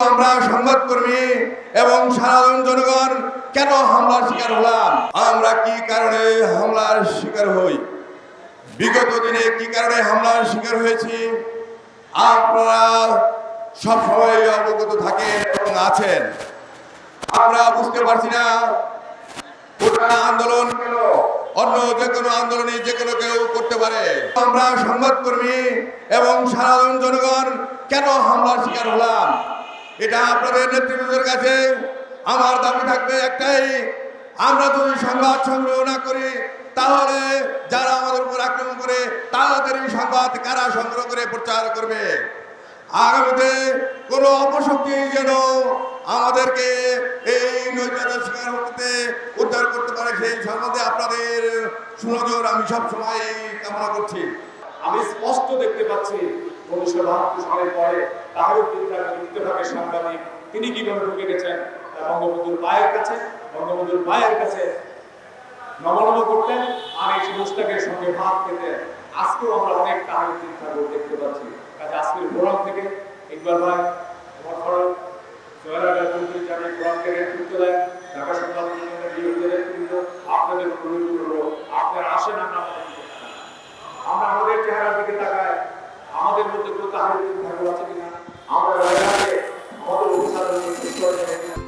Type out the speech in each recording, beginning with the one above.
আমরা সংবাদকর্মী এবং সাধারণ জনগণ, কেন হামলার শিকার হলাম? আমরা কি কারণে হামলার শিকার হই? বিগত দিনে কি কারণে হামলার শিকার হয়েছি? আপনারা সবসময় অবগত থাকেন এবং আছেন। আমরা বুঝতে পারছি না আন্দোলন কেন? অন্য যে কোনো আন্দোলনে যে কোনো কেউ করতে পারে। আমরা সংবাদকর্মী এবং সাধারণ জনগণ, কেন হামলার শিকার হলাম? এটা আপনাদের নেতৃত্বের কাছে আমার দাবি থাকবে একটাই, আমরা যদি সংবাদ সংগ্রহ না করি, তাহলে যারা আমাদের উপর আক্রমণ করে, তাদের এই সংবাদ কারা সংগ্রহ করে প্রচার করবে? আগামীতে কোনো অপশক্তি যেন আমাদেরকে এই নৈতিকতার শিকার হতে উদ্ধার করতে পারে, সেই সম্বন্ধে আপনাদের সুনজর আমি সবসময় কামনা করছি। আমি স্পষ্ট দেখতে পাচ্ছি তিনি কীভাবে ঢুকে গেছেন বঙ্গবন্ধুর পায়ের কাছে, বঙ্গবন্ধুর পায়ের কাছে নমনম করতেন। আর এই মুস্তাকের সঙ্গে ভাত খেতেন আজকেও আমরা অনেক দেখতে পাচ্ছি। কাজে আজকের থেকে ইকবাল ভাই নেতৃত্ব, আপনাদের অনুরোধ করব আপনারা আসেন আমরা আমাদের আমরা আমাদের চেহারার দিকে তাকাই আমাদের মধ্যে কোনো তাহারুদ্দিন ঠাকুর আছে কিনা আমরা রয়্যালে আমাদের অভিসারণ নেতৃত্ব দেন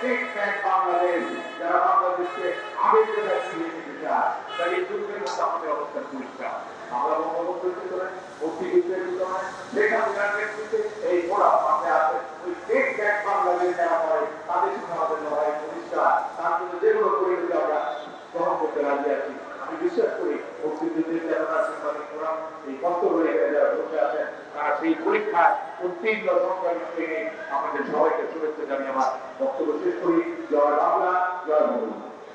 ঠিক বাংলাদেশ যারা বাংলাদেশকে কাছে নিয়ে চায় তাই এই যুদ্ধের মধ্যে অবস্থা পরিষ্কার আমরা বঙ্গবন্ধুর ভিতরে মুক্তিযুদ্ধের ভিতরে হাসিনার নেতৃত্বে এই ঘোড়া মাঠে আছে ওই ঠিক ব্যাংক বাংলাদেশ যারা করে তাদের সাথে আমাদের লড়াই পরিষ্কার তার জন্য যে কোনো পরিণতি আমরা গ্রহণ করতে রাজি আছি আমি বিশ্বাস করি মুক্তিযুদ্ধের চেতনা সাংবাদিক ফোরাম এই কষ্ট করে এখানে যারা বসে আছেন তারা সেই পরীক্ষায় উত্তীর্ণ সংখ্যালঘু থেকে আমাদের